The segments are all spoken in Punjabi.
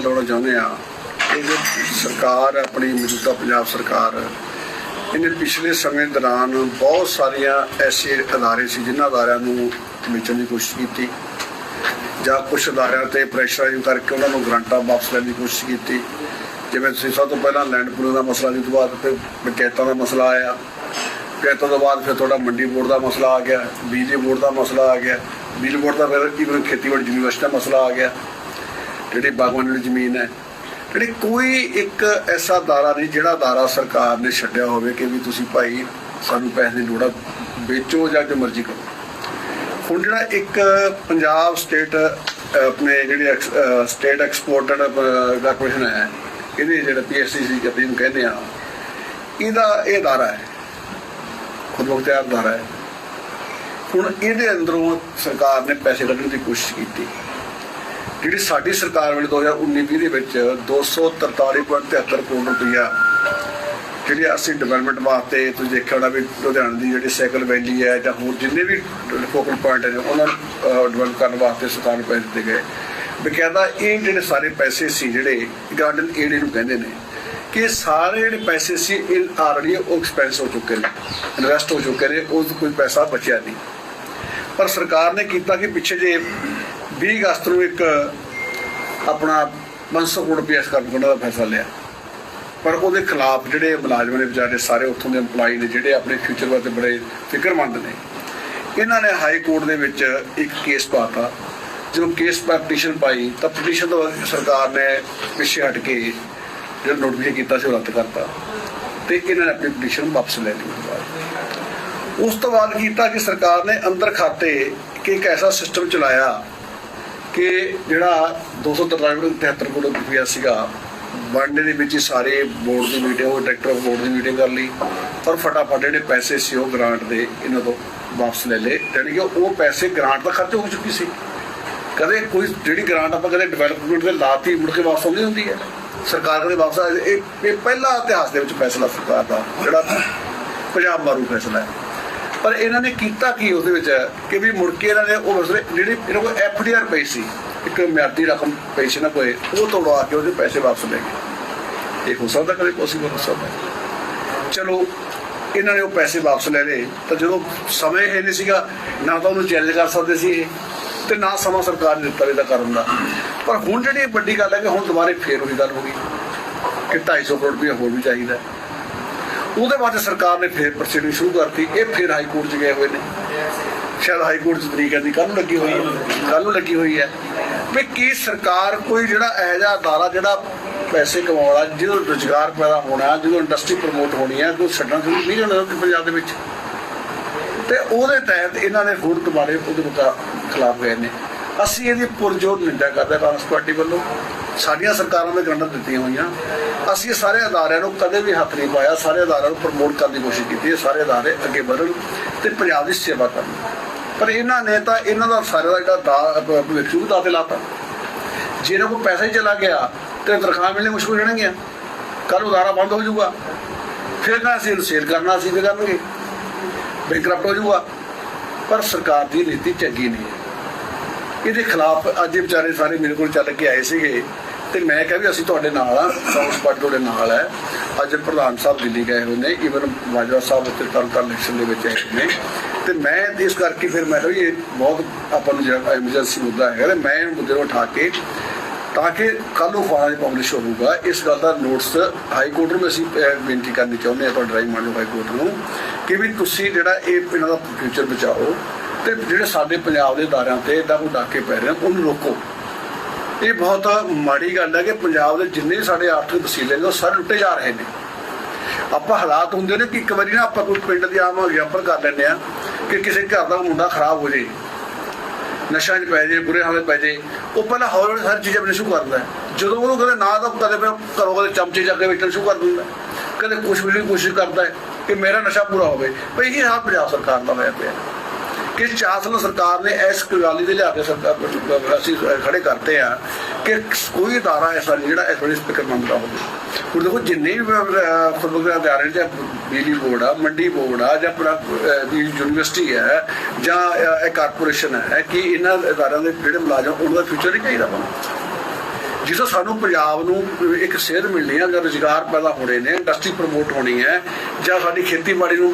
ਲਾਉਣਾ ਚਾਹੁੰਦੇ ਆ ਇਹ ਜੋ ਸਰਕਾਰ ਆਪਣੀ ਮੌਜੂਦਾ ਪੰਜਾਬ ਸਰਕਾਰ, ਇਹਨੇ ਪਿਛਲੇ ਸਮੇਂ ਦੌਰਾਨ ਬਹੁਤ ਸਾਰੀਆਂ ਐਸੇ ਅਦਾਰੇ ਸੀ ਜਿਨ੍ਹਾਂ ਅਦਾਰਿਆਂ ਨੂੰ ਵੇਚਣ ਦੀ ਕੋਸ਼ਿਸ਼ ਕੀਤੀ ਜਾਂ ਕੁਝ ਅਦਾਰਿਆਂ ਤੇ ਪ੍ਰੈਸ਼ਰਾਈਜ਼ ਕਰਕੇ ਉਹਨਾਂ ਨੂੰ ਗਰੰਟਾਂ ਵਾਪਸ ਲੈਣ ਦੀ ਕੋਸ਼ਿਸ਼ ਕੀਤੀ। ਜਿਵੇਂ ਤੁਸੀਂ ਸਭ ਤੋਂ ਪਹਿਲਾਂ ਲੈਂਡ ਪੂਲ ਦਾ ਮਸਲਾ ਜਿਸ ਤੋਂ ਬਾਅਦ ਫਿਰ ਪੰਚਾਇਤਾਂ ਦਾ ਮਸਲਾ ਆਇਆ। ਪੰਚਾਇਤਾਂ ਤੋਂ ਬਾਅਦ ਫਿਰ ਤੁਹਾਡਾ ਮੰਡੀ ਬੋਰਡ ਦਾ ਮਸਲਾ ਆ ਗਿਆ, ਬਿਜਲੀ ਬੋਰਡ ਦਾ ਮਸਲਾ ਆ ਗਿਆ। ਬਿਜਲੀ ਬੋਰਡ ਦਾ ਫਿਰ even ਖੇਤੀਬਾੜੀ ਯੂਨੀਵਰਸਿਟੀ ਦਾ ਮਸਲਾ ਆ ਗਿਆ। ਜਿਹੜੀ ਬਾਗਵਾਨੀ ਵਾਲੀ ਜ਼ਮੀਨ ਹੈ। ਜਿਹੜੀ ਕੋਈ ਇੱਕ ਐਸਾ ਦਾਰਾ ਨਹੀਂ ਜਿਹੜਾ ਦਾਰਾ ਸਰਕਾਰ ਨੇ ਛੱਡਿਆ ਹੋਵੇ ਕਿ ਵੀ ਤੁਸੀਂ ਭਾਈ ਸਾਨੂੰ ਪੈਸੇ ਦੀ ਲੋੜ ਆ, ਵੇਚੋ ਜਾਂ ਜੋ ਮਰਜ਼ੀ ਕਰੋ। ਹੁਣ ਜਿਹੜਾ ਇੱਕ ਪੰਜਾਬ ਸਟੇਟ ਆਪਣੇ ਜਿਹੜੀ ਸਟੇਟ ਐਕਸਪੋਰਟਡ ਕਾਰਪੋਰੇਸ਼ਨ ਹੈ, ਇਹਦੇ ਜਿਹੜਾ ਪੀਐਸਸੀਸੀ ਆਪਾਂ ਇਹਨੂੰ ਕਹਿੰਦੇ ਆ, ਇਹਦਾ ਇਹ ਦਾਰਾ ਹੈ। ਖੁਦ ਮੁਖਤਿਆਰ ਦਾਰਾ ਹੈ। ਹੁਣ ਇਹਦੇ ਅੰਦਰੋਂ ਸਰਕਾਰ ਨੇ ਪੈਸੇ ਕੱਢਣ ਦੀ ਕੋਸ਼ਿਸ਼ ਕੀਤੀ। ਜਿਹੜੀ ਸਾਡੀ ਸਰਕਾਰ ਵੇਲੇ 2019-20 ਦੇ ਵਿੱਚ 243.73 ਕਰੋੜ ਰੁਪਇਆ ਜਿਹੜੀ ਅਸੀਂ ਡਿਵੈਲਪਮੈਂਟ ਵਾਸਤੇ ਤੁਸੀਂ ਦੇਖਿਆ ਹੋਣਾ ਵੀ ਲੁਧਿਆਣਾ ਦੀ ਜਿਹੜੀ ਸਾਈਕਲ ਵੈਲੀ ਹੈ ਜਾਂ ਹੋਰ ਜਿੰਨੇ ਵੀ ਫੋਕਲ ਪੁਆਇੰਟ ਨੇ, ਉਹਨਾਂ ਨੂੰ ਡਿਵੈਲਪ ਕਰਨ ਵਾਸਤੇ ਸਰਕਾਰ ਨੂੰ ਪੈਸੇ ਦਿੱਤੇ ਗਏ। ਬਕਾਇਦਾ ਇਹ ਜਿਹੜੇ ਸਾਰੇ ਪੈਸੇ ਸੀ ਜਿਹੜੇ ਗਾਰਡਨ ਏਡ ਨੂੰ ਕਹਿੰਦੇ ਨੇ ਕਿ ਸਾਰੇ ਜਿਹੜੇ ਪੈਸੇ ਸੀ, ਇਹ ਆਲਰੇਡੀ ਐਕਸਪੈਂਸ ਹੋ ਚੁੱਕੇ ਨੇ ਇਨਵੈਸਟ ਹੋ ਚੁੱਕੇ ਨੇ, ਉਸ ਕੋਈ ਪੈਸਾ ਬਚਿਆ ਨਹੀਂ। ਪਰ ਸਰਕਾਰ ਨੇ ਕੀਤਾ ਕਿ ਪਿੱਛੇ ਜੇ 20 ਅਗਸਤ ਨੂੰ ਇੱਕ ਆਪਣਾ 500 ਕਰੋੜ ਰੁਪਏ ਕਰਨ ਦਾ ਫੈਸਲਾ ਲਿਆ। ਪਰ ਉਹਦੇ ਖਿਲਾਫ ਜਿਹੜੇ ਮੁਲਾਜ਼ਮ ਨੇ ਵਿਚਾਰੇ, ਸਾਰੇ ਉੱਥੋਂ ਦੇ EMPLOYE ਨੇ ਜਿਹੜੇ ਆਪਣੇ ਫਿਊਚਰ ਵਾਸਤੇ ਬੜੇ ਫਿਕਰਮੰਦ ਨੇ। ਇਹਨਾਂ ਨੇ ਹਾਈ ਕੋਰਟ ਦੇ ਵਿੱਚ ਇੱਕ ਕੇਸ ਪਾਤਾ। ਜਦੋਂ ਕੇਸ ਪਰ ਪਟੀਸ਼ਨ ਪਾਈ, ਤਾਂ ਪਟੀਸ਼ਨ ਤੋਂ ਸਰਕਾਰ ਨੇ ਪਿੱਛੇ ਹਟ ਕੇ ਜਿਹੜਾ ਨੋਟੀਫਾਈ ਕੀਤਾ ਸੀ, ਉਹ ਰੱਦ ਕਰਤਾ। ਤੇ ਇਹਨਾਂ ਨੇ ਆਪਣੀ ਪਟੀਸ਼ਨ ਵਾਪਸ ਲੈ ਲਈ। ਉਸ ਤੋਂ ਬਾਅਦ ਕੀਤਾ ਕਿ ਸਰਕਾਰ ਨੇ ਅੰਦਰ ਖਾਤੇ ਕਿ ਇੱਕ ਐਸਾ ਸਿਸਟਮ ਚਲਾਇਆ ਕਿ ਜਿਹੜਾ 273 ਕਰੋੜ ਰੁਪਇਆ ਸੀਗਾ ਵਨਡੇ ਦੇ ਵਿੱਚ ਹੀ ਸਾਰੇ ਬੋਰਡ ਦੀ ਮੀਟਿੰਗ ਉਹ ਡਾਇਰੈਕਟਰ ਬੋਰਡ ਦੀ ਮੀਟਿੰਗ ਕਰ ਲਈ, ਪਰ ਫਟਾਫਟ ਜਿਹੜੇ ਪੈਸੇ ਸੀ ਉਹ ਗ੍ਰਾਂਟ ਦੇ ਇਹਨਾਂ ਤੋਂ ਵਾਪਸ ਲੈ ਲਏ। ਯਾਨੀ ਕਿ ਉਹ ਪੈਸੇ ਗ੍ਰਾਂਟ ਦਾ ਖਰਚ ਹੋ ਚੁੱਕੀ ਸੀ। ਕਦੇ ਕੋਈ ਜਿਹੜੀ ਗ੍ਰਾਂਟ ਆਪਾਂ ਕਦੇ ਡਿਵੈਲਪਮੈਂਟ ਦੇ ਲਾਤੀ ਮੁੜ ਕੇ ਵਾਪਸ ਆਉਂਦੀ ਹੁੰਦੀ ਹੈ। ਸਰਕਾਰ ਕਦੇ ਵਾਪਸ ਇਹ ਇਹ ਪਹਿਲਾ ਇਤਿਹਾਸ ਦੇ ਵਿੱਚ ਫੈਸਲਾ ਸਰਕਾਰ ਦਾ, ਜਿਹੜਾ ਪੰਜਾਬ ਮਾਰੂ ਫੈਸਲਾ ਹੈ। ਪਰ ਇਹਨਾਂ ਨੇ ਕੀਤਾ ਕੀ ਉਹਦੇ ਵਿੱਚ? ਕਿ ਵੀ ਮੁੜ ਕੇ ਇਹਨਾਂ ਨੇ ਉਹ ਮਸਲੇ ਜਿਹੜੀ ਇਹਨਾਂ ਕੋਲ ਐਫਡੀਆਰ ਪਈ ਸੀ, ਇੱਕ ਮਿਆਦੀ ਰਕਮ ਪਈ ਸੀ ਨਾ ਕੋਈ ਉਹ ਤੋੜਵਾ ਕੇ ਉਹਦੇ ਪੈਸੇ ਵਾਪਸ ਲੈ ਗਏ। ਇਹ ਹੋ ਸਕਦਾ ਕਦੇ ਪੋਸੀਬਲ ਹੋ ਸਕਦਾ। ਚਲੋ, ਇਹਨਾਂ ਨੇ ਉਹ ਪੈਸੇ ਵਾਪਸ ਲੈ ਲਏ, ਤਾਂ ਜਦੋਂ ਸਮੇਂ ਹੈ ਨਹੀਂ ਸੀਗਾ, ਨਾ ਤਾਂ ਉਹਨੂੰ ਚੈਲੰਜ ਕਰ ਸਕਦੇ ਸੀ ਇਹ, ਤੇ ਨਾ ਸਮਾਂ ਸਰਕਾਰ ਨੇ ਦਿੱਤਾ ਇਹਦਾ ਕਰਨ ਦਾ। ਪਰ ਹੁਣ ਜਿਹੜੀ ਵੱਡੀ ਗੱਲ ਹੈ ਕਿ ਹੁਣ ਦੁਬਾਰੇ ਫੇਰ ਉਹੀ ਗੱਲ ਹੋ ਗਈ, ਕਿ 250 ਕਰੋੜ ਰੁਪਏ ਹੋਰ ਵੀ ਚਾਹੀਦਾ। ਉਹਦੇ ਬਾਅਦ ਸਰਕਾਰ ਨੇ ਫੇਰ ਪ੍ਰੋਸੀਡਿੰਗ ਸ਼ੁਰੂ ਕਰਤੀ, ਇਹ ਫੇਰ ਹਾਈ ਕੋਰਟ 'ਚ ਗਏ ਹੋਏ ਨੇ। ਸ਼ਾਇਦ ਹਾਈ ਕੋਰਟ 'ਚ ਤਰੀਕ ਦੀ ਕੱਲ ਨੂੰ ਲੱਗੀ ਹੋਈ ਹੈ। ਕੱਲ ਨੂੰ ਲੱਗੀ ਹੋਈ ਹੈ। ਵੀ ਕੀ ਸਰਕਾਰ ਕੋਈ ਜਿਹੜਾ ਇਹੋ ਜਿਹਾ ਅਦਾਰਾ ਜਿਹੜਾ ਪੈਸੇ ਕਮਾਉਣਾ ਜਿਹਦੋਂ ਰੁਜ਼ਗਾਰ ਪੈਦਾ ਹੋਣਾ ਜਦੋਂ ਇੰਡਸਟਰੀ ਪ੍ਰਮੋਟ ਹੋਣੀ ਹੈ ਜੋ ਛੱਡਣਾ ਸ਼ੁਰੂ ਨਹੀਂ ਹੋਣਾ ਪੰਜਾਬ ਦੇ ਵਿੱਚ। ਤੇ ਉਹਦੇ ਤਹਿਤ ਇਹਨਾਂ ਨੇ ਹੋਰ ਦੁਬਾਰੇ ਉਹਦੇ ਮੁਕਾ ਖਿਲਾਫ ਗਏ ਨੇ। ਅਸੀਂ ਇਹਦੀ ਪੁਰਜੋਰ ਨਿੰਦਾ ਕਰਦੇ ਹਾਂ ਕਾਂਗਰਸ ਪਾਰਟੀ ਵੱਲੋਂ। ਸਾਡੀਆਂ ਸਰਕਾਰਾਂ ਨੇ ਗੰਢਾਂ ਦਿੱਤੀਆਂ ਹੋਈਆਂ। ਅਸੀਂ ਸਾਰੇ ਅਦਾਰਿਆਂ ਨੂੰ ਕਦੇ ਵੀ ਹੱਥ ਨਹੀਂ ਪਾਇਆ। ਸਾਰੇ ਅਦਾਰਿਆਂ ਨੂੰ ਪ੍ਰਮੋਟ ਕਰਨ ਦੀ ਕੋਸ਼ਿਸ਼ ਕੀਤੀ ਹੈ। ਸਾਰੇ ਅਦਾਰੇ ਅੱਗੇ ਵਧਣ ਤੇ ਪੰਜਾਬ ਦੀ ਸੇਵਾ ਕਰਨ। ਪਰ ਇਹਨਾਂ ਨੇ ਤਾਂ ਇਹਨਾਂ ਦਾ ਸਾਰਾ ਦਾ ਜਿਹੜਾ ਦਾ ਭਵਿੱਖ ਨੂੰ ਦਾਤੇ ਲਾਤਾ। ਜੇ ਇਹਨਾਂ ਕੋਲ ਪੈਸਾ ਹੀ ਚਲਾ ਗਿਆ, ਤੇ ਤਨਖਾਹ ਮਿਲਣੀ ਮੁਸ਼ਕਲ ਹੋ ਜਾਣਗੀਆਂ। ਕੱਲ ਉਦਾਰਾ ਬੰਦ ਹੋ ਜਾਊਗਾ। ਫਿਰ ਨਾ ਅਸੀਂ ਸੇਲ ਕਰਨਾ ਅਸੀਂ ਵੀ ਕਰਨਗੇ। ਬੈਂਕਰਪਟ ਹੋ ਜਾਊਗਾ। ਪਰ ਸਰਕਾਰ ਦੀ ਨੀਤੀ ਚੰਗੀ ਨਹੀਂ ਹੈ। ਇਹਦੇ ਖਿਲਾਫ ਅੱਜ ਵਿਚਾਰੇ ਸਾਰੇ ਮੇਰੇ ਕੋਲ ਚੱਲ ਕੇ ਆਏ ਸੀਗੇ। ਤੇ ਮੈਂ ਕਿਹਾ ਵੀ ਅਸੀਂ ਤੁਹਾਡੇ ਨਾਲ ਆ ਕਾਂਗਰਸ ਪਾਰਟੀ ਤੁਹਾਡੇ ਨਾਲ ਹੈ। ਅੱਜ ਪ੍ਰਧਾਨ ਸਾਹਿਬ ਦਿੱਲੀ ਗਏ ਹੋਏ ਨੇ ਈਵਨ ਬਾਜਵਾ ਸਾਹਿਬ ਉੱਤੇ ਤਰਨਤਾਰਨ ਇਲੈਕਸ਼ਨ ਦੇ ਵਿੱਚ ਆਏ ਹੋਏ ਨੇ। ਤੇ ਮੈਂ ਇਸ ਕਰਕੇ ਫਿਰ ਮੈਂ ਕਿਹਾ ਵੀ ਇਹ ਬਹੁਤ ਆਪਾਂ ਨੂੰ ਜਿਹੜਾ ਐਮਰਜੈਂਸੀ ਮੁੱਦਾ ਹੈਗਾ ਤੇ ਮੈਂ ਇਹ ਮੁੱਦੇ ਨੂੰ ਉਠਾ ਕੇ, ਤਾਂ ਕਿ ਕੱਲ੍ਹ ਉਹ ਫਾਈਲ ਪਬਲਿਸ਼ ਹੋਊਗਾ। ਇਸ ਗੱਲ ਦਾ ਨੋਟਿਸ ਹਾਈ ਕੋਰਟ ਨੂੰ ਅਸੀਂ ਬੇਨਤੀ ਕਰਨੀ ਚਾਹੁੰਦੇ ਹਾਂ ਤੁਹਾਡੇ ਰਾਈ ਮਾਨਯੋਗ ਹਾਈ ਕੋਰਟ ਨੂੰ ਕਿ ਵੀ ਤੁਸੀਂ ਜਿਹੜਾ ਇਹ ਇਹਨਾਂ ਦਾ ਫਿਊਚਰ ਬਚਾਓ ਤੇ ਜਿਹੜੇ ਸਾਡੇ ਪੰਜਾਬ ਦੇ ਦਾਰਿਆਂ ਤੇ ਇਦਾਂ ਕੋਈ ਡਾਕੇ ਪੈ ਰਹੇ ਉਹਨੂੰ ਰੋਕੋ। ਇਹ ਬਹੁਤ ਮਾੜੀ ਗੱਲ ਹੈ ਕਿ ਪੰਜਾਬ ਦੇ ਜਿੰਨੇ ਸਾਡੇ ਆਰਥਿਕ ਵਸੀਲੇ ਨੇ ਉਹ ਸਾਰੇ ਲੁੱਟੇ ਜਾ ਰਹੇ ਨੇ। ਆਪਾਂ ਹਾਲਾਤ ਹੁੰਦੇ ਨੇ ਕਿ ਇੱਕ ਵਾਰੀ ਨਾ ਆਪਾਂ ਕੋਈ ਪਿੰਡ ਦੀ ਆਮ ਐਗਜ਼ਾਮਪਲ ਕਰ ਲੈਂਦੇ ਆ ਕਿ ਕਿਸੇ ਘਰ ਦਾ ਮੁੰਡਾ ਖਰਾਬ ਹੋ ਜੇ ਨਸ਼ਾ 'ਚ ਪੈ ਜੇ ਬੁਰੇ ਹਾਲੇ ਪੈ ਜੇ ਉਹ ਪਹਿਲਾਂ ਹੌਲੀ ਹੌਲੀ ਹਰ ਚੀਜ਼ ਆਪਣੇ ਸ਼ੁਰੂ ਕਰਦਾ ਜਦੋਂ ਉਹਨੂੰ ਕਦੇ ਨਾ ਤਾਂ ਕਦੇ ਫਿਰ ਘਰੋਂ ਕਦੇ ਚਮਚੇ ਚੱਕ ਕੇ ਵੇਚਣ ਸ਼ੁਰੂ ਕਰ ਦਿੰਦਾ ਕਦੇ ਕੁਛ ਵੀ ਨਹੀਂ ਕੋਸ਼ਿਸ਼ ਕਰਦਾ ਕਿ ਮੇਰਾ ਨਸ਼ਾ ਪੂਰਾ ਹੋਵੇ। ਭਈ ਇਹ ਹਾਲ ਪੰਜਾਬ ਸਰਕਾਰ ਦਾ ਹੋਇਆ ਪਿਆ। ਕਿ ਚਾਸਲ ਸਰਕਾਰ ਨੇ ਇਸ ਗੱਲ ਦੇ ਲਿਆ ਕੇ ਸਰਕਾਰ ਅਸੀਂ ਖੜੇ ਕਰਤੇ ਆ ਕਿ ਕੋਈ ਅਦਾਰਾ ਐਸਾ ਨਹੀਂ ਜਿਹੜਾ ਇਸ ਵੇਲੇ ਸਪੀਕਰ ਮੰਗਦਾ ਹੋਵੇ। ਹੁਣ ਦੇਖੋ, ਜਿੰਨੇ ਵੀ ਫੁੱਟਬਾਲ ਅਦਾਰੇ ਜਾਂ ਬਿਜਲੀ ਬੋਰਡ ਆ, ਮੰਡੀ ਬੋਰਡ ਆ, ਜਾਂ ਆਪਣਾ ਯੂਨੀਵਰਸਿਟੀ ਹੈ, ਜਾਂ ਇਹ ਕਾਰਪੋਰੇਸ਼ਨ ਹੈ, ਕਿ ਇਹਨਾਂ ਅਦਾਰਿਆਂ ਦੇ ਜਿਹੜੇ ਮੁਲਾਜ਼ਮ, ਉਹਨਾਂ ਦਾ ਫਿਊਚਰ ਨਹੀਂ ਚਾਹੀਦਾ ਆਪਾਂ ਨੂੰ। ਸਾਨੂੰ ਪੰਜਾਬ ਨੂੰ ਇੱਕ ਸੇਧ ਮਿਲਣੀ ਹੈ ਜਾਂ ਰੁਜ਼ਗਾਰ ਪੈਦਾ ਹੋਣੇ ਨੇ ਇੰਡਸਟਰੀ ਪ੍ਰਮੋਟ ਹੋਣੀ ਹੈ, ਜਾਂ ਸਾਡੀ ਖੇਤੀਬਾੜੀ ਨੂੰ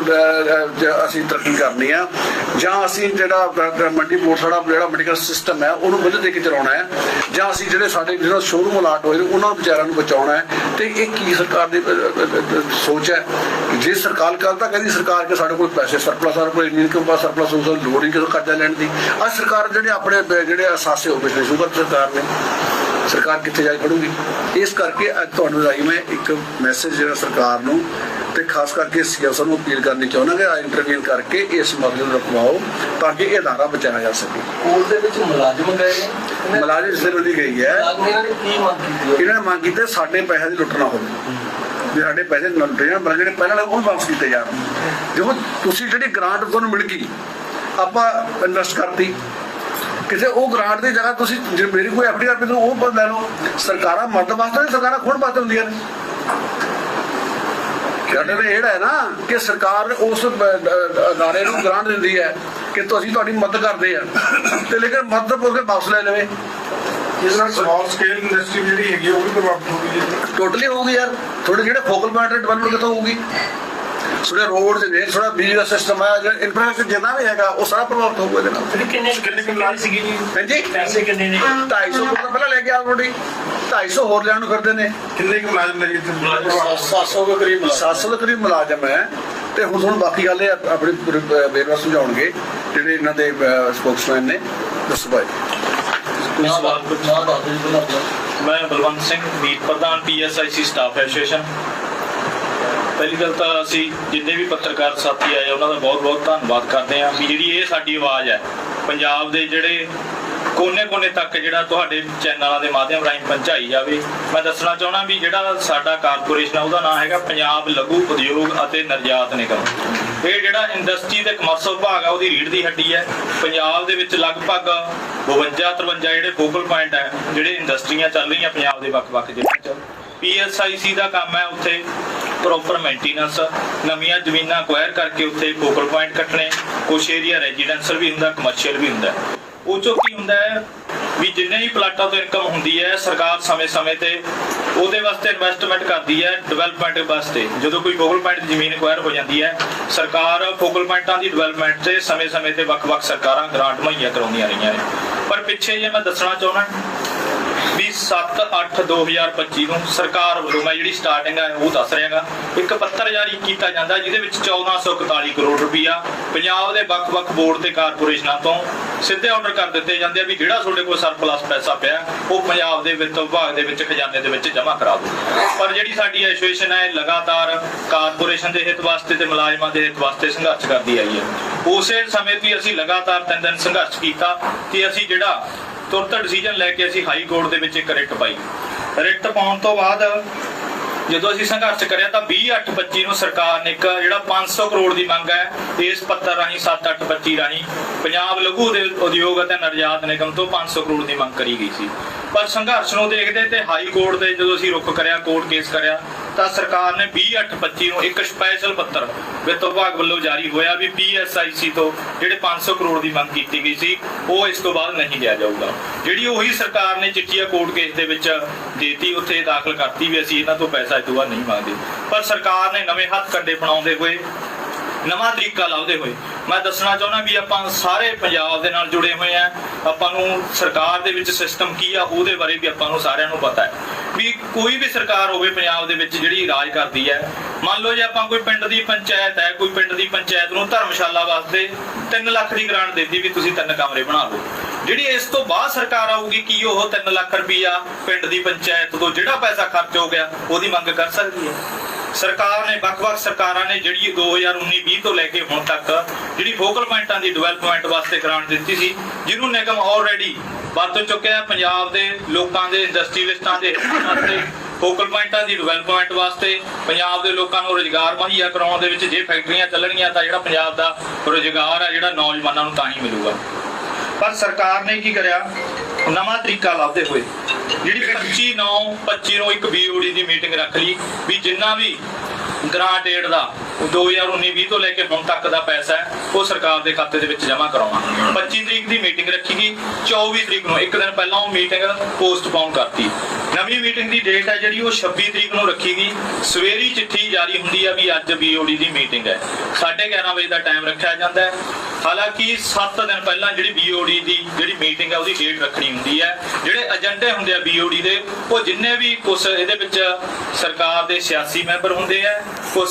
ਜਾਂ ਅਸੀਂ ਤਰੱਕੀ ਕਰਨੀ ਆ, ਜਾਂ ਅਸੀਂ ਜਿਹੜਾ ਮੰਡੀ ਬੋਰਡ ਸਾਡਾ ਜਿਹੜਾ ਮੈਡੀਕਲ ਸਿਸਟਮ ਹੈ, ਉਹਨੂੰ ਵਧੇ ਦੇ ਕੇ ਚਲਾਉਣਾ ਹੈ, ਜਾਂ ਅਸੀਂ ਜਿਹੜੇ ਸਾਡੇ ਜਿਹੜਾ ਸ਼ੋਰੂਮ ਅਲਾਟ ਹੋਏ ਉਹਨਾਂ ਵਿਚਾਰਿਆਂ ਨੂੰ ਬਚਾਉਣਾ ਹੈ, ਤੇ ਇਹ ਕੀ ਸਰਕਾਰ ਦੀ ਸੋਚ ਹੈ ਜੇ ਸਰਕਾਰ ਕਰਦਾ ਕਹਿੰਦੀ ਸਰਕਾਰ ਕਿ ਸਾਡੇ ਕੋਲ ਪੈਸੇ ਸਰਪਲਸ ਸਾਡੇ ਕੋਲ ਇਨਕਮ ਪਾ ਸਰਪਲਸ ਉਸ ਲੋੜ ਹੀ ਕਰਜ਼ਾ ਲੈਣ ਦੀ ਅੱਜ ਸਰਕਾਰ ਜਿਹੜੇ ਆਪਣੇ ਜਿਹੜੇ ਅਸਾਸੇ ਹੋ ਗਏ ਸ਼ੂਗਰ ਸਰਕਾਰ ਨੇ ਸਰਕਾਰ ਕਿੱਥੇ ਜਾ ਕੇ ਖੜੂਗੀ? ਇਸ ਕਰਕੇ ਅੱਜ ਤੁਹਾਨੂੰ ਰਾਈ ਮੈਂ ਇੱਕ ਮੈਸੇਜ ਜਿਹੜਾ ਸਰਕਾਰ ਨੂੰ ਤੇ ਖਾਸ ਕਰਕੇ ਸੀਐਸ ਨੂੰ ਅਪੀਲ ਕਰਨੀ ਚਾਹੁੰਦਾ ਕਿ ਇੰਟਰਵੀਨ ਕਰਕੇ ਇਸ ਮਸਲੇ ਨੂੰ ਰਖਵਾਓ ਤਾਂ ਕਿ ਇਹ ਅਦਾਰਾ ਬਚਾਇਆ ਜਾ ਸਕੇ। ਸਕੂਲ ਦੇ ਵਿੱਚ ਮੁਲਾਜ਼ਮ ਗਏ ਨੇ? ਮਲਾਜ਼ਮ ਦੀ ਗਈ ਹੈ ਇਹਨਾਂ ਨੇ ਕੀ ਮੰਗ ਕੀਤੀ ਇਹਨਾਂ ਨੇ ਮੰਗ ਕੀਤੀ ਸਾਡੇ ਪੈਸੇ ਦੀ ਲੁੱਟ ਨਾ ਹੋਵੇ। ਵੀ ਸਾਡੇ ਪੈਸੇ ਲੁੱਟੇ ਜਾਣ ਬਲ ਜਿਹੜੇ ਪਹਿਲਾਂ ਉਹ ਵਾਪਸ ਕੀਤੇ ਜਾਣ। ਦੇਖੋ ਤੁਸੀਂ ਜਿਹੜੀ ਗ੍ਰਾਂਟ ਤੁਹਾਨੂੰ ਮਿਲ ਗਈ ਆਪਾਂ ਇਨਵੈਸਟ ਕਰਤੀ। ਕਿਸੇ ਉਹ ਗ੍ਰਾਂਟ ਦੀ ਜਗ੍ਹਾ ਤੁਸੀਂ ਜੇ ਮੇਰੀ ਕੋਈ ਐਫਡੀ ਰੁਪਏ ਤੋਂ ਉਹ ਲੈ ਲਓ। ਸਰਕਾਰਾਂ ਮਰਦ ਵਾਸਤੇ ਨਹੀਂ ਸਰਕਾਰਾਂ ਖੁਦ ਵਾਸਤੇ ਹੁੰਦੀਆਂ ਨੇ। ਸਾਡੇ ਤੇ ਇਹੜਾ ਹੈ ਨਾ ਕਿ ਸਰਕਾਰ ਉਸ ਅਦਾਰੇ ਨੂੰ ਗ੍ਰਾਂਟ ਦਿੰਦੀ ਹੈ ਕਿ ਤੁਸੀਂ ਤੁਹਾਡੀ ਮਦਦ ਕਰਦੇ ਆ ਤੇ ਲੇਕਿਨ ਮਦਦ ਬੋਲ ਕੇ ਵਾਪਸ ਲੈ ਲਵੇ। ਇਸ ਨਾਲ ਸਮਾਲ ਸਕੇਲ ਇੰਡਸਟਰੀ ਜਿਹੜੀ ਹੈਗੀ ਉਹ ਵੀ ਪ੍ਰਭਾਵਿਤ ਹੋਊਗੀ ਟੋਟਲੀ ਹੋਊਗੀ ਯਾਰ। ਤੁਹਾਡੇ ਜਿਹੜੇ ਫੋਕਲ ਪੁਆਇੰਟ ਡਿਵੈਲਪਮੈਂਟ ਕਿੱਥੋਂ ਹੋਊਗੀ? ਥੋੜੇ ਰੋਡ ਨੇ ਥੋੜਾ ਬਿਜਲੀ ਦਾ ਸਿਸਟਮ ਹੈ ਜਿਹੜਾ ਇਨਫਰਾਸਟ੍ਰਕਚਰ ਜਿੰਨਾ ਵੀ ਹੈਗਾ ਉਹ ਸਾਰਾ ਪ੍ਰਭਾਵਿਤ ਹੋਊਗਾ ਇਹਦੇ ਨਾਲ। ਕਿੰਨੇ ਕਿੰਨੇ ਕਿੰਨੇ ਸੀਗੀ ਜੀ? ਹਾਂਜੀ? ਪੈਸੇ ਕਿੰਨੇ ਨੇ? 250 ਕਰੋੜ ਪਹਿਲਾਂ ਲੈ ਕੇ ਆਲਰੇਡੀ 250 ਹੋਰ ਲੈਣ ਨੂੰ ਫਿਰਦੇ ਨੇ। ਕਿੰਨੇ ਕੁ ਮੁਲਾਜ਼ਮ ਨੇ ਜੀ ਇੱਥੇ? ਪ੍ਰਭਾਵਿਤ? 700 ਦੇ ਕਰੀਬ 700 ਦੇ ਕਰੀਬ ਮੁਲਾਜ਼ਮ ਹੈ। ਤੇ ਹੁਣ ਤੁਹਾਨੂੰ ਬਾਕੀ ਗੱਲ ਇਹ ਆਪਣੀ ਵੇਰਵਾ ਸਮਝਾਉਣਗੇ ਜਿਹੜੇ ਇਹਨਾਂ ਦੇ ਸਪੋਕਸਮੈਨ ਨੇ। ਦੱਸੋ ਭਾਈ। ਮੈਂ ਬਲਵੰਤ ਸਿੰਘ ਮੀਤ ਪ੍ਰਧਾਨ ਪੀਐਸਆਈਸੀ ਸਟਾਫ ਐਸੋਸੀਏਸ਼ਨ ਪਹਿਲੀ ਗੱਲ ਤਾਂ ਅਸੀਂ ਜਿੰਨੇ ਵੀ ਪੱਤਰਕਾਰ ਸਾਥੀ ਆਏ, ਉਹਨਾਂ ਦਾ ਬਹੁਤ-ਬਹੁਤ ਧੰਨਵਾਦ ਕਰਦੇ ਹਾਂ ਵੀ ਜਿਹੜੀ ਇਹ ਸਾਡੀ ਆਵਾਜ਼ ਹੈ, ਪੰਜਾਬ ਦੇ ਜਿਹੜੇ ਕੋਨੇ-ਕੋਨੇ ਤੱਕ ਜਿਹੜਾ ਤੁਹਾਡੇ ਚੈਨਲਾਂ ਦੇ ਮਾਧਿਅਮ ਰਾਹੀਂ ਪਹੁੰਚਾਈ ਜਾਵੇ। ਮੈਂ ਦੱਸਣਾ ਚਾਹੁੰਦਾ ਵੀ ਜਿਹੜਾ ਸਾਡਾ ਕਾਰਪੋਰੇਸ਼ਨ ਹੈ ਉਹਦਾ ਨਾਮ ਹੈਗਾ ਪੰਜਾਬ ਲਘੂ ਉਦਯੋਗ ਅਤੇ ਨਿਰਯਾਤ ਨਿਗਮ। ਇਹ ਜਿਹੜਾ ਇੰਡਸਟਰੀ ਤੇ ਕਮਰਸ਼ਲ ਵਿਭਾਗ ਆ, ਉਹਦੀ ਰੀੜ ਦੀ ਹੱਡੀ ਹੈ। ਪੰਜਾਬ ਦੇ ਵਿੱਚ ਲਗਭਗ 52 53 ਜਿਹੜੇ ਫੋਕਲ ਪੁਆਇੰਟ ਹੈ ਜਿਹੜੇ ਇੰਡਸਟਰੀਆਂ ਚੱਲ ਰਹੀਆਂ ਪੰਜਾਬ ਦੇ ਵੱਖ-ਵੱਖ ਜ਼ਿਲ੍ਹਿਆਂ 'ਚ। ਪੀਐਸਆਈਸੀ ਦਾ ਕੰਮ ਹੈ ਉੱਥੇ। ਪ੍ਰੋਪਰ ਮੇਨਟੇਨੈਂਸ ਨਵੀਆਂ ਜ਼ਮੀਨਾਂ ਅਕਵਾਇਰ ਕਰਕੇ ਉੱਥੇ ਫੋਕਲ ਪੁਆਇੰਟ ਕੱਟਣੇ, ਕੁਛ ਏਰੀਆ ਰੈਜ਼ੀਡੈਂਸ਼ੀਅਲ ਵੀ ਹੁੰਦਾ ਕਮਰਸ਼ੀਅਲ ਵੀ ਹੁੰਦਾ। ਉਹ ਚੋਂ ਕੀ ਹੁੰਦਾ ਹੈ ਵੀ ਜਿੰਨੇ ਵੀ ਪਲਾਟਾਂ ਤੋਂ ਇਨਕਮ ਹੁੰਦੀ ਹੈ, ਸਰਕਾਰ ਸਮੇਂ-ਸਮੇਂ ਤੇ ਉਹਦੇ ਵਾਸਤੇ ਇਨਵੈਸਟਮੈਂਟ ਕਰਦੀ ਹੈ ਡਿਵੈਲਪਮੈਂਟ ਵਾਸਤੇ। ਜਦੋਂ ਕੋਈ ਫੋਕਲ ਪੁਆਇੰਟ ਦੀ ਜ਼ਮੀਨ ਅਕਵਾਇਰ ਹੋ ਜਾਂਦੀ ਹੈ, ਸਰਕਾਰ ਫੋਕਲ ਪੁਆਇੰਟਾਂ ਦੀ ਡਿਵੈਲਪਮੈਂਟ ਤੇ ਸਮੇਂ-ਸਮੇਂ ਤੇ ਵੱਖ-ਵੱਖ ਸਰਕਾਰਾਂ ਗ੍ਰਾਂਟ ਮੁਹੱਈਆ ਕਰਾਉਂਦੀਆਂ ਰਹੀਆਂ ਨੇ। ਪਰ ਪਿੱਛੇ ਜੇ ਮੈਂ ਦੱਸਣਾ ਚਾਹੁੰਦਾ ਵੀ 7 8 2025 ਨੂੰ ਸਰਕਾਰ ਵੱਲੋਂ ਮੈਂ ਜਿਹੜੀ ਸਟਾਰਟਿੰਗ ਹੈ ਉਹ ਦੱਸ ਰਿਹਾਗਾ। ਇੱਕ ਪੱਤਰ ਜਾਰੀ ਕੀਤਾ ਜਾਂਦਾ, ਜਿਹਦੇ ਵਿੱਚ 1441 ਕਰੋੜ ਰੁਪਈਆ ਪੰਜਾਬ ਦੇ ਵੱਖ-ਵੱਖ ਬੋਰਡ ਤੇ ਕਾਰਪੋਰੇਸ਼ਨਾਂ ਤੋਂ ਸਿੱਧੇ ਆਰਡਰ ਕਰ ਦਿੱਤੇ ਜਾਂਦੇ ਆ ਵੀ ਜਿਹੜਾ ਤੁਹਾਡੇ ਕੋਲ ਸਰਪਲਸ ਪੈਸਾ ਪਿਆ, ਉਹ ਪੰਜਾਬ ਦੇ ਵਿੱਤ ਵਿਭਾਗ ਦੇ ਵਿੱਚ ਖਜ਼ਾਨੇ ਦੇ ਵਿੱਚ ਜਮ੍ਹਾਂ ਕਰਾ ਦਿਓ। ਪਰ ਜਿਹੜੀ ਸਾਡੀ ਐਸੋਸੀਏਸ਼ਨ ਹੈ ਲਗਾਤਾਰ ਕਾਰਪੋਰੇਸ਼ਨ ਦੇ ਹਿੱਤ ਵਾਸਤੇ ਤੇ ਮੁਲਾਜ਼ਮਾਂ ਦੇ ਹਿੱਤ ਵਾਸਤੇ ਸੰਘਰਸ਼ ਕਰਦੀ ਆਈ ਹੈ। ਉਸੇ ਸਮੇਂ ਵੀ ਅਸੀਂ ਲਗਾਤਾਰ ਤਿੰਨ ਦਿਨ ਸੰਘਰਸ਼ ਕੀਤਾ ਤੇ ਅਸੀਂ ਜਿਹੜਾ ਤੁਰਤ ਡਿਸੀਜਨ ਲੈ ਕੇ ਅਸੀਂ ਹਾਈ ਕੋਰਟ ਦੇ ਵਿੱਚ ਇੱਕ ਰਿਟ ਪਾਈ। ਰਿਟ ਪਾਉਣ ਤੋਂ ਬਾਅਦ ਜਦੋਂ ਅਸੀਂ ਸੰਘਰਸ਼ ਕਰਿਆ ਤਾਂ 2825 ਨੂੰ ਸਰਕਾਰ ਨੇ ਇੱਕ ਜਿਹੜਾ 500 ਕਰੋੜ ਦੀ ਮੰਗ ਹੈ ਇਸ ਪੱਤਰ ਰਾਹੀਂ 7825 ਰਾਹੀਂ ਪੰਜਾਬ ਲਘੂ ਉਦਯੋਗ ਅਤੇ ਨਿਰਯਾਤ ਨਿਗਮ ਤੋਂ 500 ਕਰੋੜ ਦੀ ਮੰਗ ਕਰੀ ਗਈ ਸੀ। ਪਰ ਸੰਘਰਸ਼ ਨੂੰ ਦੇਖਦੇ ਤੇ ਹਾਈ ਕੋਰਟ ਦੇ ਜਦੋਂ ਅਸੀਂ ਰੁਖ ਕਰਿਆ, ਕੋਰਟ ਕੇਸ ਕਰਿਆ, ਤਾਂ ਸਰਕਾਰ ਨੇ 2825 ਨੂੰ ਇੱਕ ਸਪੈਸ਼ਲ ਪੱਤਰ ਵਿੱਤ ਵਿਭਾਗ ਵੱਲੋਂ ਜਾਰੀ ਹੋਇਆ ਵੀ ਪੀਐਸਆਈਸੀ ਤੋਂ ਜਿਹੜੇ 500 ਕਰੋੜ ਦੀ ਮੰਗ ਕੀਤੀ ਗਈ ਸੀ, ਉਹ ਇਸ ਤੋਂ ਬਾਅਦ ਨਹੀਂ ਲਿਆ ਜਾਊਗਾ। ਜਿਹੜੀ ਉਹੀ ਸਰਕਾਰ ਨੇ ਚਿੱਠੀਆ ਕੋਰਟ ਕੇਸ ਦੇ ਵਿੱਚ ਦੇਤੀ, ਉੱਥੇ ਦਾਖਲ ਕਰਤੀ ਵੀ ਅਸੀਂ ਇਹਨਾਂ ਤੋਂ ਪੈਸਾ ਇਸ ਬਾਅਦ ਨਹੀਂ ਮੰਗਦੇ। ਪਰ ਸਰਕਾਰ ਨੇ ਨਵੇਂ ਹੱਥ ਕੰਡੇ ਬਣਾਉਂਦੇ ਹੋਏ, ਨਵਾਂ ਤਰੀਕਾ ਲੱਭਦੇ ਹੋਏ, ਮੈਂ ਦੱਸਣਾ ਚਾਹੁੰਦਾ ਵੀ ਆਪਾਂ ਸਾਰੇ ਪੰਜਾਬ ਦੇ ਨਾਲ ਜੁੜੇ ਹੋਏ ਆ। ਆਪਾਂ ਨੂੰ ਸਰਕਾਰ ਦੇ ਵਿੱਚ ਸਿਸਟਮ ਕੀ ਆ, ਉਹਦੇ ਬਾਰੇ ਵੀ ਆਪਾਂ ਨੂੰ ਸਾਰਿਆਂ ਨੂੰ ਪਤਾ ਹੈ। ਵੀ ਕੋਈ ਵੀ ਸਰਕਾਰ ਹੋਵੇ ਪੰਜਾਬ ਦੇ ਵਿੱਚ ਜਿਹੜੀ ਰਾਜ ਕਰਦੀ ਹੈ, ਮੰਨ ਲਓ ਜੇ ਆਪਾਂ ਕੋਈ ਪਿੰਡ ਦੀ ਪੰਚਾਇਤ ਹੈ, ਕੋਈ ਪਿੰਡ ਦੀ ਪੰਚਾਇਤ ਨੂੰ ਧਰਮਸ਼ਾਲਾ ਵਾਸਤੇ 3 ਲੱਖ ਦੀ ਗ੍ਰਾਂਟ ਦਿੱਤੀ ਵੀ ਤੁਸੀਂ ਤਿੰਨ ਕਮਰੇ ਬਣਾ ਲਓ। ਜਿਹੜੀ ਇਸ ਤੋਂ ਬਾਅਦ ਸਰਕਾਰ ਆਊਗੀ, ਕੀ ਉਹ 3 ਲੱਖ ਰੁਪਈਆ ਪਿੰਡ ਦੀ ਪੰਚਾਇਤ ਤੋਂ ਜਿਹੜਾ ਪੈਸਾ ਖਰਚ ਹੋ ਗਿਆ, ਉਹਦੀ ਮੰਗ ਕਰ ਸਕਦੀ ਹੈ? ਸਰਕਾਰ ਨੇ, ਵੱਖ-ਵੱਖ ਸਰਕਾਰਾਂ ਨੇ ਜਿਹੜੀ 2019-20 ਤੋਂ ਲੈ ਕੇ ਹੁਣ ਤੱਕ ਜਿਹੜੀ ਫੋਕਲ ਪੁਆਇੰਟਾਂ ਦੀ ਡਿਵੈਲਪਮੈਂਟ ਵਾਸਤੇ ਗ੍ਰਾਂਟ ਦਿੱਤੀ ਸੀ, ਜਿਹਨੂੰ ਨਿਗਮ ਆਲਰੇਡੀ ਵਰਤ ਚੁੱਕਿਆ ਪੰਜਾਬ ਦੇ ਲੋਕਾਂ ਦੇ ਇੰਡਸਟਰੀਲਿਸਟਾਂ ਦੇ ਵਾਸਤੇ ਫੋਕਲ ਪੁਆਇੰਟਾਂ ਦੀ ਡਿਵੈਲਪਮੈਂਟ ਵਾਸਤੇ, ਪੰਜਾਬ ਦੇ ਲੋਕਾਂ ਨੂੰ ਰੋਜ਼ਗਾਰ ਮੁਹੱਈਆ ਕਰਾਉਣ ਦੇ ਵਿੱਚ ਜੇ ਫੈਕਟਰੀਆਂ ਚੱਲਣਗੀਆਂ ਤਾਂ ਜਿਹੜਾ ਪੰਜਾਬ ਦਾ ਰੋਜ਼ਗਾਰ ਹੈ ਜਿਹੜਾ ਨੌਜਵਾਨਾਂ ਨੂੰ ਤਾਂ ਹੀ ਮਿਲੂਗਾ। ਪਰ ਸਰਕਾਰ ਨੇ ਕੀ ਕਰਿਆ? ਨਵਾਂ ਤਰੀਕਾ ਲੱਭਦੇ ਹੋਏ। ਜਿਹੜੀ 25 9 25 ਨੂੰ ਇੱਕ ਬੀਓਡੀ ਦੀ ਮੀਟਿੰਗ ਰੱਖ ਲਈ ਵੀ ਜਿੰਨਾ ਵੀ ਗ੍ਰਾਂਟ ਏਡ ਦਾ 2019-20 ਤੋਂ ਲੈ ਕੇ ਹੁਣ ਤੱਕ ਦਾ ਪੈਸਾ ਹੈ, ਉਹ ਸਰਕਾਰ ਦੇ ਖਾਤੇ ਦੇ ਵਿੱਚ ਜਮ੍ਹਾਂ ਕਰਾਉਣਾ। 25 ਤਰੀਕ ਦੀ ਮੀਟਿੰਗ ਰੱਖੀ ਗਈ 24 ਤਰੀਕ ਨੂੰ, ਇੱਕ ਦਿਨ ਪਹਿਲਾਂ ਉਹ ਮੀਟਿੰਗ ਪੋਸਟਪੋਨ ਕਰਤੀ। ਨਵੀਂ ਮੀਟਿੰਗ ਦੀ ਡੇਟ ਹੈ ਜਿਹੜੀ, ਉਹ 26 ਤਰੀਕ ਨੂੰ ਰੱਖੀ ਗਈ। ਸਵੇਰੀ ਚਿੱਠੀ ਜਾਰੀ ਹੁੰਦੀ ਹੈ ਵੀ ਅੱਜ ਬੀਓਡੀ ਦੀ ਮੀਟਿੰਗ ਹੈ। 11:30 ਵਜੇ ਦਾ ਟਾਈਮ ਰੱਖਿਆ ਜਾਂਦਾ ਹੈ। ਹਾਲਾਂਕਿ 7 ਦਿਨ ਪਹਿਲਾਂ ਜਿਹੜੀ ਬੀਓਡੀ ਦੀ ਜਿਹੜੀ ਮੀਟਿੰਗ ਹੈ, ਉਹਦੀ ਡੇਟ ਰੱਖਣੀ ਹੁੰਦੀ ਹੈ। ਜਿਹੜੇ ਏਜੰਡੇ ਹੁੰਦੇ ਆ ਬੀਓਡੀ ਦੇ, ਉਹ ਜਿੰਨੇ ਵੀ ਕੁਝ ਇਹਦੇ ਵਿੱਚ ਸਰਕਾਰ ਦੇ ਸਿਆਸੀ ਮੈਂਬਰ ਹੁੰਦੇ ਆ ਕੁਝ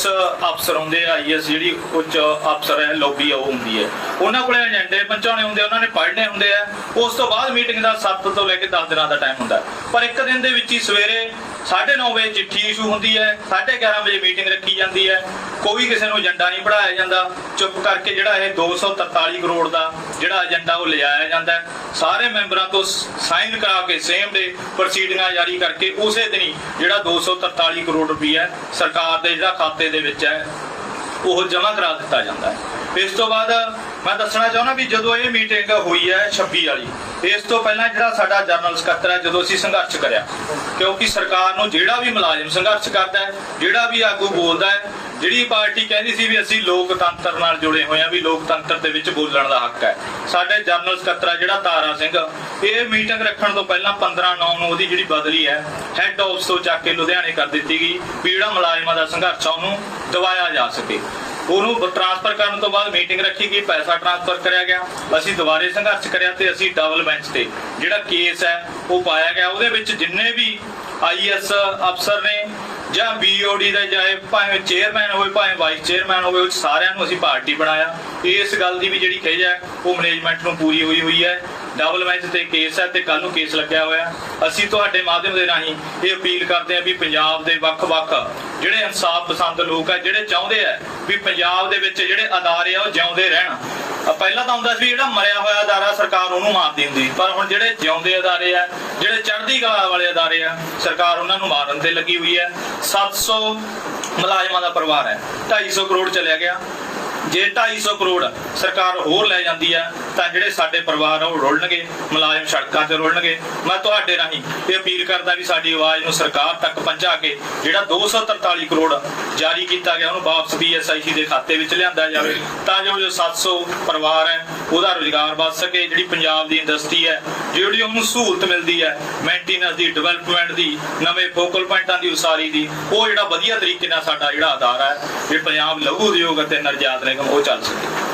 ਅਫਸਰ ਹੁੰਦੇ ਆ ਆਈਐਸ ਜਿਹੜੀ ਉੱਚ ਅਫਸਰ ਹੈ ਲੌਬੀ ਆ, ਉਹ ਹੁੰਦੀ ਹੈ। ਉਹਨਾਂ ਕੋਲੇ ਏਜੰਡੇ ਪਹੁੰਚਾਉਣੇ ਹੁੰਦੇ ਉਹਨਾਂ ਨੇ ਪੜ੍ਹਨੇ ਹੁੰਦੇ ਆ। ਉਸ ਤੋਂ ਬਾਅਦ ਮੀਟਿੰਗ ਦਾ 7 ਤੋਂ ਲੈ ਕੇ 10 ਦਿਨਾਂ ਦਾ ਟਾਈਮ ਹੁੰਦਾ। ਪਰ ਇੱਕ ਦਿਨ ਦੇ ਵਿੱਚ ਹੀ ਸਵੇਰੇ 9:30 ਵਜੇ ਚਿੱਠੀ ਇਸ਼ੂ ਹੁੰਦੀ ਹੈ 11:30 ਵਜੇ ਮੀਟਿੰਗ ਰੱਖੀ ਜਾਂਦੀ ਹੈ। ਕੋਈ ਕਿਸੇ ਨੂੰ ਏਜੰਡਾ ਨਹੀਂ ਪੜਾਇਆ ਜਾਂਦਾ। ਚੁੱਪ ਕਰਕੇ ਜਿਹੜਾ ਇਹ 243 ਕਰੋੜ ਦਾ ਜਿਹੜਾ ਏਜੰਡਾ ਉਹ ਲਿਆਇਆ ਜਾਂਦਾ ਸਾਰੇ ਮੈਂਬਰਾਂ ਤੋਂ ਸਾਈਨ ਕਰਾ ਕੇ ਸੇਮ ਡੇ ਪ੍ਰੋਸੀਡਿੰਗਾਂ ਜਾਰੀ ਕਰਕੇ ਉਸੇ ਦਿਨ ਹੀ ਜਿਹੜਾ 243 ਕਰੋੜ ਰੁਪਈਆ ਸਰਕਾਰ ਦੇ ਜਿਹੜਾ ਖਾਤੇ ਦੇ ਵਿੱਚ ਹੈ, ਉਹ ਜਮ੍ਹਾਂ ਕਰਾ ਦਿੱਤਾ ਜਾਂਦਾ ਹੈ। ਇਸ ਤੋਂ ਬਾਅਦ ਮੈਂ ਦੱਸਣਾ ਚਾਹੁੰਦਾ ਵੀ ਜਦੋਂ ਇਹ ਮੀਟਿੰਗ ਹੋਈ ਹੈ 26 ਵਾਲੀ, ਇਸ ਤੋਂ ਪਹਿਲਾਂ ਜਿਹੜਾ ਸਾਡਾ ਜਨਰਲ ਸਕੱਤਰ ਹੈ, ਜਦੋਂ ਅਸੀਂ ਸੰਘਰਸ਼ ਕਰਿਆ, ਕਿਉਂਕਿ ਸਰਕਾਰ ਨੂੰ ਜਿਹੜਾ ਵੀ ਮੁਲਾਜ਼ਮ ਸੰਘਰਸ਼ ਕਰਦਾ ਹੈ, ਜਿਹੜਾ ਵੀ ਆਗੂ ਬੋਲਦਾ ਹੈ, ਜਿਹੜੀ ਪਾਰਟੀ ਕਹਿੰਦੀ ਸੀ ਵੀ ਅਸੀਂ ਲੋਕਤੰਤਰ ਨਾਲ ਜੁੜੇ ਹੋਏ ਆ ਵੀ ਲੋਕਤੰਤਰ ਦੇ ਵਿੱਚ ਬੋਲਣ ਦਾ ਹੱਕ ਹੈ। ਸਾਡੇ ਜਨਰਲ ਸਕੱਤਰ ਹੈ ਜਿਹੜਾ ਤਾਰਾ ਸਿੰਘ, ਇਹ ਮੀਟਿੰਗ ਰੱਖਣ ਤੋਂ ਪਹਿਲਾਂ 15 9 ਨੂੰ ਉਹਦੀ ਜਿਹੜੀ ਬਦਲੀ ਹੈ ਹੈੱਡ ਆਫਿਸ ਤੋਂ ਚੱਕ ਕੇ ਲੁਧਿਆਣੇ ਕਰ ਦਿੱਤੀ ਗਈ ਵੀ ਜਿਹੜਾ ਮੁਲਾਜ਼ਮਾਂ ਦਾ ਸੰਘਰਸ਼ ਆ ਉਹਨੂੰ ਦਵਾਇਆ ਜਾ ਸਕੇ। ਉਹਨੂੰ ਟ੍ਰਾਂਸਫਰ ਕਰਨ ਤੋਂ ਬਾਅਦ ਮੀਟਿੰਗ ਰੱਖੀ ਗਈ, ਪੈਸਾ ਟ੍ਰਾਂਸਫਰ ਕਰਿਆ ਗਿਆ। ਅਸੀਂ ਦੁਬਾਰੇ ਸੰਘਰਸ਼ ਕਰਿਆ ਤੇ ਅਸੀਂ ਡਬਲ ਬੈਂਚ ਤੇ। ਜਿਹੜਾ ਕੇਸ ਹੈ, ਉਹ ਪਾਇਆ ਗਿਆ। ਉਹਦੇ ਵਿੱਚ ਜਿੰਨੇ ਵੀ ਆਈਐਸ ਅਫਸਰ ਨੇ ਜਾਂ ਬੀਓਡੀ ਦਾ ਜਾਏ ਭਾਵੇਂ ਚੇਅਰਮੈਨ ਹੋਵੇ, ਭਾਵੇਂ ਵਾਈਸ ਚੇਅਰਮੈਨ ਹੋਵੇ, ਉਹ ਸਾਰਿਆਂ ਨੂੰ ਅਸੀਂ ਪਾਰਟੀ ਬਣਾਇਆ। ਇਸ ਗੱਲ ਦੀ ਵੀ ਜਿਹੜੀ ਕਹੀ ਹੈ, ਉਹ ਮੈਨੇਜਮੈਂਟ ਨੂੰ ਪੂਰੀ ਹੋਈ ਹੋਈ ਹੈ। ਡਬਲ ਬੈਂਚ ਤੇ ਕੇਸ ਹੈ ਤੇ ਕੱਲ ਨੂੰ ਕੇਸ ਲੱਗਿਆ ਹੋਇਆ ਅਸੀਂ ਤੁਹਾਡੇ ਮਾਧਿਅਮ ਦੇ ਰਾਹੀਂ ਇਹ ਅਪੀਲ ਕਰਦੇ ਹਾਂ ਵੀ ਪੰਜਾਬ ਦੇ ਵੱਖ-ਵੱਖ ਜਿਹੜੇ ਇਨਸਾਫ ਪਸੰਦ ਲੋਕ ਹੈ ਜਿਹੜੇ ਚਾਹੁੰਦੇ ਆ ਵੀ ਪੰਜਾਬ ਦੇ ਵਿੱਚ ਜਿਹੜੇ ਅਦਾਰੇ ਆ, ਉਹ ਜਿਉਂਦੇ ਰਹਿਣ। ਪਹਿਲਾਂ ਤਾਂ ਹੁੰਦਾ ਸੀ ਜਿਹੜਾ ਮਰਿਆ ਹੋਇਆ ਅਦਾਰਾ ਸਰਕਾਰ ਉਹਨੂੰ ਮਾਰਦੀ ਹੁੰਦੀ ਪਰ ਹੁਣ ਜਿਹੜੇ ਜਿਉਂਦੇ ਅਦਾਰੇ ਆ, ਜਿਹੜੇ ਚੜ੍ਹਦੀ ਕਲਾ ਵਾਲੇ ਅਦਾਰੇ ਆ, ਸਰਕਾਰ ਉਹਨਾਂ ਨੂੰ ਮਾਰਨ ਤੇ ਲੱਗੀ ਹੋਈ ਹੈ। 700 ਮੁਲਾਜ਼ਮਾਂ ਦਾ ਪਰਿਵਾਰ ਹੈ। 250 ਕਰੋੜ ਚਲਿਆ ਗਿਆ। ਜੇ 250 ਕਰੋੜ ਸਰਕਾਰ ਹੋਰ ਲੈ ਜਾਂਦੀ ਹੈ ਤਾਂ ਜਿਹੜੇ ਸਾਡੇ ਪਰਿਵਾਰ ਆ, ਉਹ ਰੁਲਣਗੇ, ਮੁਲਾਜ਼ਮ ਸੜਕਾਂ ਤੇ ਰੁਲਣਗੇ। ਮੈਂ ਤੁਹਾਡੇ ਰਾਹੀਂ ਇਹ ਅਪੀਲ ਕਰਦਾ ਵੀ ਸਾਡੀ ਆਵਾਜ਼ ਨੂੰ ਸਰਕਾਰ ਤੱਕ ਪਹੁੰਚਾ ਕੇ ਜਿਹੜਾ 243 ਕਰੋੜ ਜਾਰੀ ਕੀਤਾ ਗਿਆ, ਉਹਨੂੰ ਵਾਪਸ ਬੀਐਸਆਈਸੀ ਦੇ ਖਾਤੇ ਵਿੱਚ ਲਿਆਂਦਾ ਜਾਵੇ, ਤਾਂ ਜੋ ਜੋ 700 ਪਰਿਵਾਰ ਹੈ, ਉਹਦਾ ਰੋਜ਼ਗਾਰ ਵੱਧ ਸਕੇ। ਜਿਹੜੀ ਪੰਜਾਬ ਦੀ ਇੰਡਸਟਰੀ ਹੈ, ਜਿਹੜੀ ਉਹਨੂੰ ਸਹੂਲਤ ਮਿਲਦੀ ਹੈ ਮੇਨਟੇਨੈਂਸ ਦੀ ਡਿਵੈਲਪਮੈਂਟ ਦੀ, ਨਵੇਂ ਫੋਕਲ ਪੁਆਇੰਟਾਂ ਦੀ, ਉਸਾਰੀ ਦੀ, ਉਹ ਜਿਹੜਾ ਵਧੀਆ ਤਰੀਕੇ ਨਾਲ ਸਾਡਾ ਜਿਹੜਾ ਅਦਾਰਾ ਹੈ, ਇਹ ਪੰਜਾਬ ਲਘੂ ਉਦਯੋਗ ਅਤੇ ਨਿਰਯਾਤ ਨਿਗਮ ਉਹ ਚੱਲ ਸਕੇ